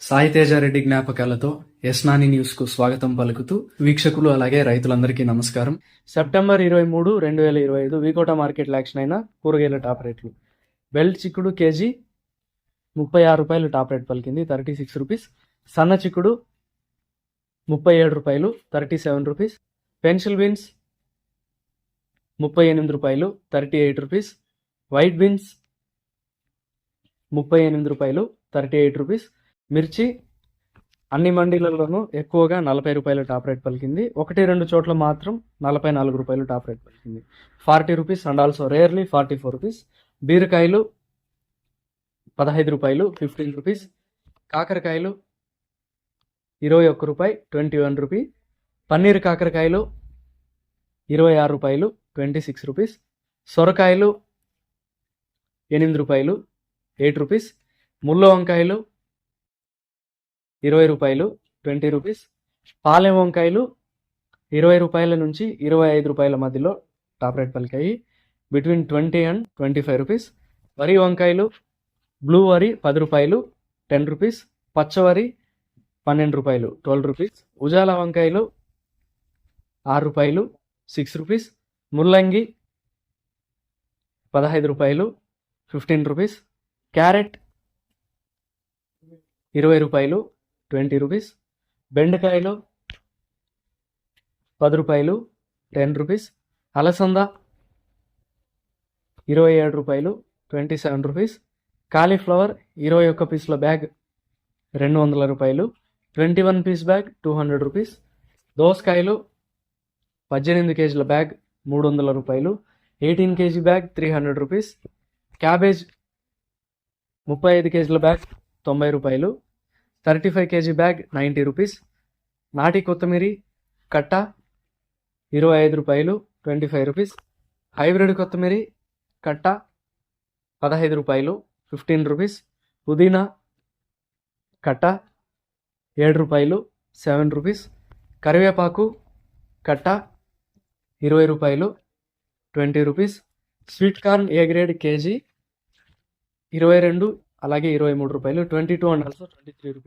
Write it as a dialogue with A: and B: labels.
A: సాయితేజారెడ్డి జ్ఞాపకాలతో యస్నాని న్యూస్కు స్వాగతం పలుకుతూ వీక్షకులు అలాగే రైతులందరికీ నమస్కారం. సెప్టెంబర్ ఇరవై మూడు రెండు వేల ఇరవై ఐదు వీకోట మార్కెట్ యాక్షన్ అయిన కూరగాయల టాప్ రేట్లు. బెల్ట్ చిక్కుడు కేజీ ముప్పై ఆరు రూపాయలు టాప్ రేట్ పలికింది థర్టీ సిక్స్ రూపీస్. సన్న చిక్కుడు ముప్పై ఏడు రూపాయలు thirty seven rupees. Pencil beans ముప్పై ఎనిమిది రూపాయలు thirty eight rupees. White beans ముప్పై ఎనిమిది రూపాయలు థర్టీ ఎయిట్ రూపీస్. మిర్చి అన్ని మండీలలోనూ ఎక్కువగా నలభై రూపాయలు టాప్ రేట్ పలికింది. ఒకటి రెండు చోట్ల మాత్రం నలభై నాలుగు రూపాయలు టాప్ రేట్ పలికింది. Forty rupees and also rarely forty four rupees. బీరకాయలు పదహైదు రూపాయలు ఫిఫ్టీన్ రూపీస్. కాకరకాయలు ఇరవై ఒక్క రూపాయి ట్వంటీ వన్ రూపీ. పన్నీర్ కాకరకాయలు ఇరవై ఆరు రూపాయలు ట్వంటీ సిక్స్ రూపీస్. సొరకాయలు ఎనిమిది రూపాయలు ఎయిట్ రూపీస్. ముళ్ళ వంకాయలు ఇరవై రూపాయలు ట్వంటీ రూపీస్. పాలెం వంకాయలు ఇరవై రూపాయల నుంచి ఇరవై ఐదు రూపాయల మధ్యలో top rate పలికాయి. Between twenty and twenty five rupees. వరి వంకాయలు బ్లూ వరి పది రూపాయలు టెన్ రూపీస్. పచ్చవరి పన్నెండు రూపాయలు ట్వెల్వ్ రూపీస్. ఉజాల వంకాయలు ఆరు రూపాయలు సిక్స్ రూపీస్. ముల్లంగి పదహైదు రూపాయలు ఫిఫ్టీన్ రూపీస్. క్యారెట్ ఇరవై రూపాయలు ట్వంటీ రూపీస్. బెండకాయలు పది రూపాయలు టెన్ రూపీస్. అలసంద ఇరవై ఏడు రూపాయలు ట్వంటీ సెవెన్ రూపీస్. కాలీఫ్లవర్ ఇరవై ఒక్క పీసుల బ్యాగ్ రెండు వందల రూపాయలు. Twenty one piece bag two hundred rupees. దోసకాయలు పద్దెనిమిది కేజీల బ్యాగ్ మూడు వందల రూపాయలు. Eighteen KG bag three hundred rupees. Cabbage ముప్పై ఐదు కేజీల బ్యాగ్ తొంభై రూపాయలు. Thirty five KG bag ninety rupees. నాటి కొత్తిమీరి కట్ట ఇరవై ఐదు రూపాయలు ట్వంటీ ఫైవ్ రూపీస్. హైబ్రిడ్ కొత్తిమీరి కట్ట పదహైదు రూపాయలు ఫిఫ్టీన్ రూపీస్. పుదీనా కట్ట ఏడు రూపాయలు సెవెన్ రూపీస్. కరివేపాకు కట్ట ఇరవై రూపాయలు twenty rupees. Sweet corn A grade KG? ఇరవై రెండు అలాగే ఇరవై మూడు రూపాయలు twenty two and also twenty three rupees.